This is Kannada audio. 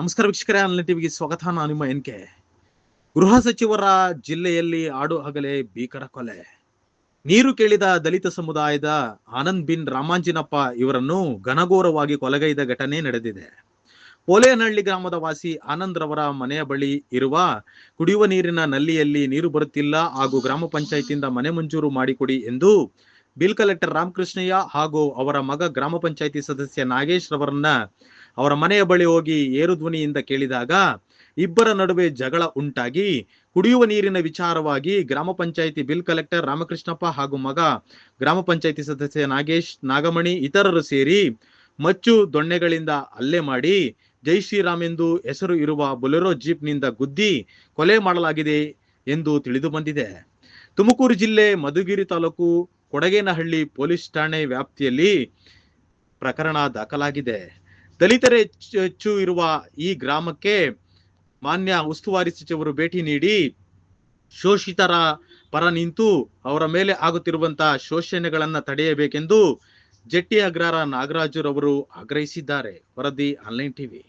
ನಮಸ್ಕಾರ ವೀಕ್ಷಕರೇ ಆನ್ಲೈನ್ ಟಿವಿಗೆ ಸ್ವಾಗತ. ನಾನು ನಿಮ್ಮ ಎನ್ ಕೆ. ಗೃಹ ಸಚಿವರ ಜಿಲ್ಲೆಯಲ್ಲಿ ಆಡು ಹಗಲೇ ಭೀಕರ ಕೊಲೆ. ನೀರು ಕೇಳಿದ ದಲಿತ ಸಮುದಾಯದ ಆನಂದ್ ಬಿನ್ ರಾಮಾಂಜಿನಪ್ಪ ಇವರನ್ನು ಘನಘೋರವಾಗಿ ಕೊಲೆಗೈದ ಘಟನೆ ನಡೆದಿದೆ. ಪೋಲೇನಹಳ್ಳಿ ಗ್ರಾಮದ ವಾಸಿ ಆನಂದ್ ರವರ ಮನೆಯ ಬಳಿ ಇರುವ ಕುಡಿಯುವ ನೀರಿನ ನಲ್ಲಿಯಲ್ಲಿ ನೀರು ಬರುತ್ತಿಲ್ಲ ಹಾಗೂ ಗ್ರಾಮ ಪಂಚಾಯತಿಯಿಂದ ಮನೆ ಮಂಜೂರು ಮಾಡಿಕೊಡಿ ಎಂದು ಬಿಲ್ ಕಲೆಕ್ಟರ್ ರಾಮಕೃಷ್ಣಯ್ಯ ಹಾಗೂ ಅವರ ಮಗ ಗ್ರಾಮ ಪಂಚಾಯತಿ ಸದಸ್ಯ ನಾಗೇಶ್ ರವರನ್ನ ಅವರ ಮನೆಯ ಬಳಿ ಹೋಗಿ ಏರು ಧ್ವನಿಯಿಂದ ಕೇಳಿದಾಗ ಇಬ್ಬರ ನಡುವೆ ಜಗಳ ಉಂಟಾಗಿ ಕುಡಿಯುವ ನೀರಿನ ವಿಚಾರವಾಗಿ ಗ್ರಾಮ ಪಂಚಾಯಿತಿ ಬಿಲ್ ಕಲೆಕ್ಟರ್ ರಾಮಕೃಷ್ಣಪ್ಪ ಹಾಗೂ ಮಗ ಗ್ರಾಮ ಪಂಚಾಯಿತಿ ಸದಸ್ಯ ನಾಗೇಶ್, ನಾಗಮಣಿ ಇತರರು ಸೇರಿ ಮಚ್ಚು ದೊಣ್ಣೆಗಳಿಂದ ಹಲ್ಲೆ ಮಾಡಿ ಜೈ ಶ್ರೀರಾಮ್ ಎಂದು ಹೆಸರು ಇರುವ ಬೊಲೆರೋ ಜೀಪ್ನಿಂದ ಗುದ್ದಿ ಕೊಲೆ ಮಾಡಲಾಗಿದೆ ಎಂದು ತಿಳಿದು ಬಂದಿದೆ. ತುಮಕೂರು ಜಿಲ್ಲೆ ಮಧುಗಿರಿ ತಾಲೂಕು ಕೊಡಗೇನಹಳ್ಳಿ ಪೊಲೀಸ್ ಠಾಣೆ ವ್ಯಾಪ್ತಿಯಲ್ಲಿ ಪ್ರಕರಣ ದಾಖಲಾಗಿದೆ. ದಲಿತರೇ ಹೆಚ್ಚು ಇರುವ ಈ ಗ್ರಾಮಕ್ಕೆ ಮಾನ್ಯ ಉಸ್ತುವಾರಿ ಸಚಿವರು ಭೇಟಿ ನೀಡಿ ಶೋಷಿತರ ಪರ ನಿಂತು ಅವರ ಮೇಲೆ ಆಗುತ್ತಿರುವಂತಹ ಶೋಷಣೆಗಳನ್ನ ತಡೆಯಬೇಕೆಂದು ಜಟ್ಟಿ ಅಗ್ರಹಾರ ನಾಗರಾಜುರವರು ಆಗ್ರಹಿಸಿದ್ದಾರೆ. ವರದಿ ಆನ್ಲೈನ್ ಟಿವಿ.